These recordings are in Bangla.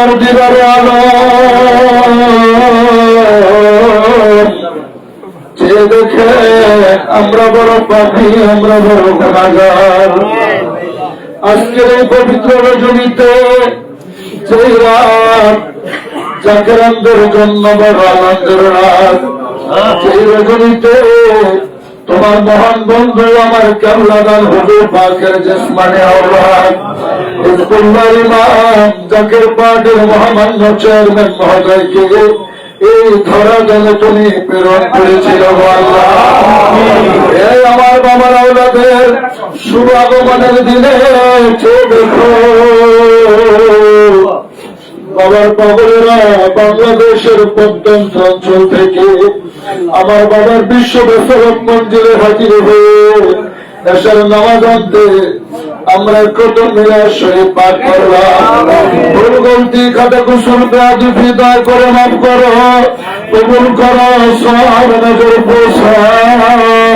তোমার দিবার আলো। যে দেখে আমরা বড় পাখি, আমরা বড় গুণাগার আজকের এই পবিত্র রজনীতে যে রাত জাকেরানদের জন্য বড় আনন্দের রাত। সেই রজনীতে তোমার মহান বন্ধু আমার কেমলাদান হুজুর পাকের জেসমানে আওলাদ জাকের পার্টির মহামান্য চেয়ারম্যান মহোদয়কে এই ধরা জলে তুমি প্রেরণ করেছিল আমার বাবার আওলাদের, শুভ আগমনের দিনে চেয়ে দেখো বাবার বাংলাদেশের প্রত্যন্ত অঞ্চল থেকে আমার বাবার বিশ্ব বেসরক মঞ্জিলে হাজির হয়ে দেশের নামাজ আনতে আমরা কত মিলার শরীফ পাঠ করলাম। ভুল গলতি, খাতে কুসুর পেয়াদি ফিদায় করে মাফ করো। কবুল করো সব নজর পোষাও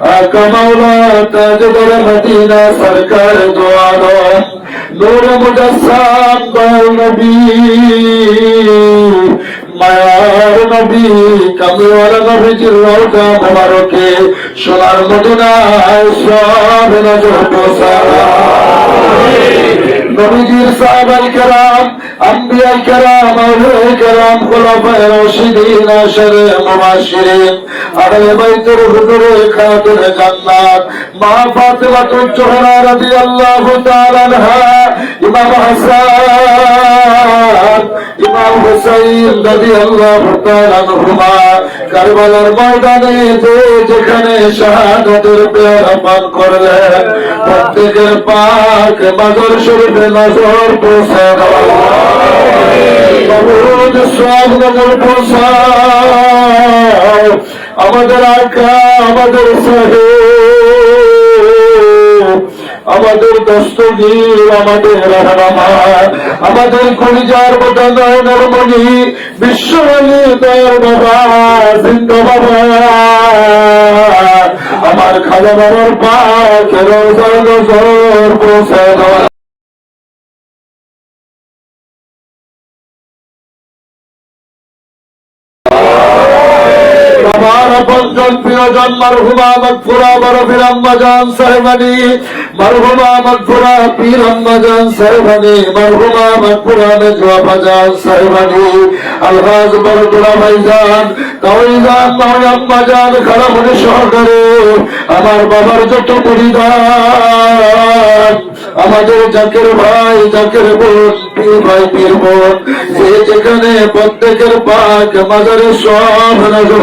আকা মাওলা তাজদার মদিনা সরকার দোয়ারো নূর মুজাসসাম দয়াল নবী। মায়ার নবী কামলিওয়ালা নবীজির রওজা মোবারকে, সোনার মদিনায় সব নজর পোষারা নবীজির সাহাবাই কেরাম, আম্বিয়াই রাশিদিন আহলে বাইতের হুজুরে খাতুনে জান্নাত। মা ফাতিমাতুজ জোহরা রাদিয়াল্লাহু তাআলা ইমাম হাসান, ইমাম হুসাইন রাদিয়াল্লাহু তাআলা আনহুমা। কারবালার ময়দানে যে যেখানে শাহাদাতের পেয়ারা পান করলেন, প্রত্যেকের পাক মাজার শরীফে নজর কবুল সব নজর পৌঁছাও আমাদের আকা, আমাদের আমাদের দস্তগীর, আমাদের রহনামা, আমাদের কলিজার নয়নের মণি বিশ্বমণি দয়ার বাবা সিন্ধ বাবা আমার খাজা বাবার পাক রোজা নজর পৌঁছানো মারহুমা মকফুরা বরফির সাহেবানি মারহুমা মকফুরা পীর সাহেবানি মারহুমা মকফুরা সাহেবানি আলহাজ ভাইজান সহকারে, আমার বাবার যত পরিবার আমাদের জাকের ভাই, জাকের বোন, পীর ভাই, পীর বোন, যে যেখানে প্রত্যেকের পাক মাজারে সব নজর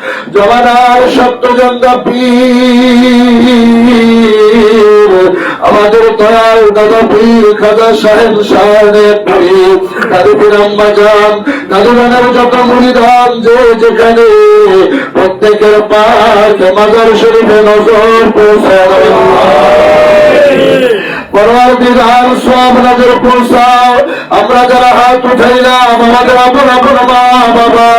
জমানার সপ্তজন্দা পীর। আমাদের দয়াল দাদা পীর, খাজা সাহেব সাহেব পীর। দাদু পীর আম্মা যান, দাদু গানের যত মুরিদান যে যেখানে প্রত্যেকের পাক মাজার শরীফে নজর পৌঁছায় পরওয়ার দিদার সব নজর আমরা যারা হাত উঠাইলাম আমাদের আপন আপন মা বাবা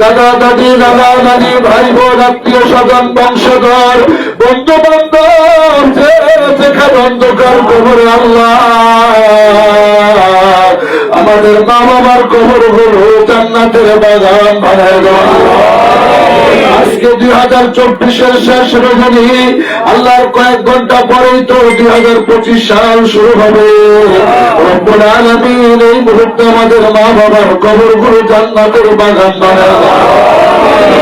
দাদা দাদি দাদা দাদি ভাই বোন আত্মীয় স্বজন, বংশধর বন্ধু বান্ধব যে যেখানে অন্ধকার কবরে আল্লাহ। আমাদের মা বাবার কবর হল জান্নাতের বাগান বানায় দেওয়া। আজকে দুই হাজার চব্বিশের শেষ রজনী। আল্লাহর কয়েক ঘণ্টা পরেই তো দুই হাজার পঁচিশ সাল শুরু হবে। আলামিন এই মুহূর্তে আমাদের মা বাবার কবর গুরু জান্নাতের বাগান বানা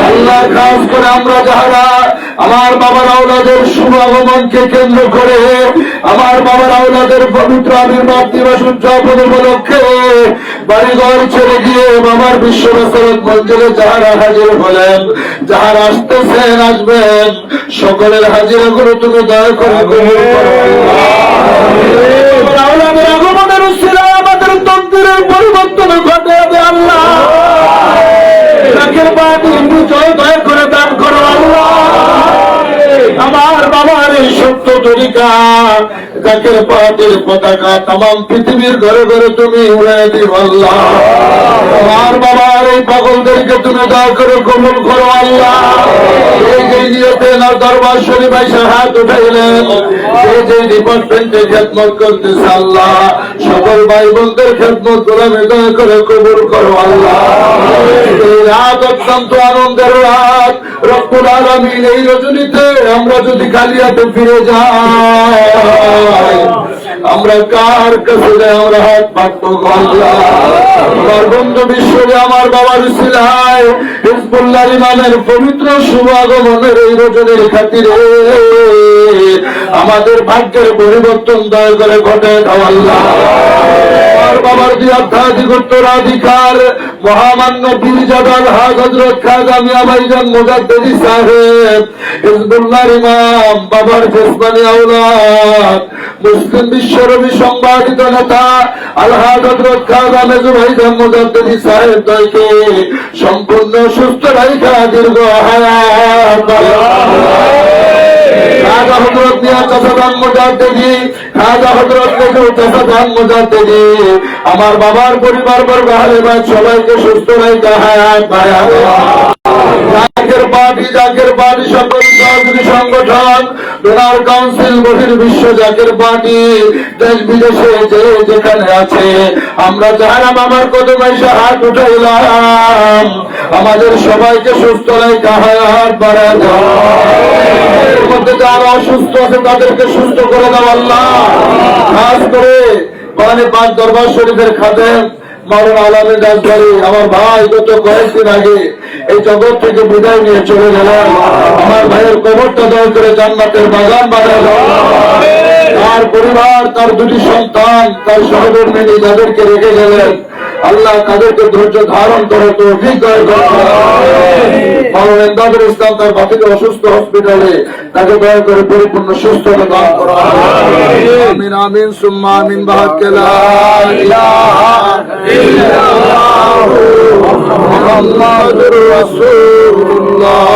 আল্লাহ খাস করে আমরা যাহারা আমার বাবার আওলাদের শুভ আগমনকে কেন্দ্র করে আমার বাবার আওলাদের পবিত্র আবির্ভাব দিবস উদযাপন উপলক্ষে বাড়িঘর ছেড়ে গিয়ে বাবার বিশ্ব রসরত মঞ্জিলে যাহারা হাজির হলেন যাহারা আসতেছেন আসবেন সকলের হাজিরা করে তুমি দয়া করে আগমনের উসিলায় আমাদের পরিবর্তন ঘটে আল্লাহ। সত্য তরিকা জাকের পাটির পতাকা তাম পৃথিবীর ঘরে ঘরে তুমি উড়ে দিও আল্লাহ। আমার বাবার এই পাগলদেরকে তুমি দয়া করে করো আল্লাহ। কবুল করো আল্লাহ। আমরা যদি খালি ফিরে যায় আমরা কার কাছে যাই আমরা হাত পাতবো আমার বন্ধু বিশ্বরে আমার বাবার সিলায় হিজবুল্লাহ ইমামের পবিত্র শুভ আগমনের এই রজনীর খাতিরে আমাদের ভাগ্যের পরিবর্তন দয়া করে ঘটে দাও আল্লাহ। আমার বাবার যে আধ্যাত্মিক উত্তরাধিকার মহামান্য পীরজাদাল হাজ হজরত খাজা মিয়া ভাইজান মুজাদ্দিদি সাহেব হিজবুল্লাহর ইমাম বাবার জেসমানি আওলাদ মুসলিম বিশ্বরবি সংবাদিত নেতা আলহাজ হজরত খাজা মেজু ভাইজান মুজাদ্দিদি সাহেব দয়কে সম্পূর্ণ সুস্থ রাইখা দীর্ঘ হায়াত। হজরত মিয়া চাষাদান মুজাদ্দিদি আমার বাবার পরিবার বর্গ হারে সবাইকে সুস্থ রাইখা হায়াত জাকের সংগঠন কাউন্সিল বিশ্ব পার্টি দেশ বিদেশে যেখানে আছে, আমরা হাত আমাদের সবাইকে সুস্থ রেখা হায়াত বাড়া দাও এর মধ্যে যারা অসুস্থ আছে তাদেরকে সুস্থ করে দাও আল্লাহ। খাস করে মানে পাঁচ দরবার শরীফের খাদেম মারুন আলমী রাজবাড়ি আমার ভাই গত কয়েকদিন আগে এই জগৎ থেকে বিদায় নিয়ে চলে গেলেন। আমার ভাইয়ের কবরটা দয়া করে জান্নাতের বাগান বানায় তার পরিবার তার দুটি সন্তান তার সহধর্মিনী যাদেরকে রেখে গেলেন। আল্লাহ তাদেরকে ধৈর্য ধারণ করে তো অভিজ্ঞার মাওলানা ইসলাম তার বাতিকে অসুস্থ হসপিটালে তাকে দয়া করে পরিপূর্ণ সুস্থতা দান করো আমিন। আমিন সুম্মা আমিন বাহাক্কে ইল্লাল্লাহু। মুহাম্মাদুর রাসূলুল্লাহ।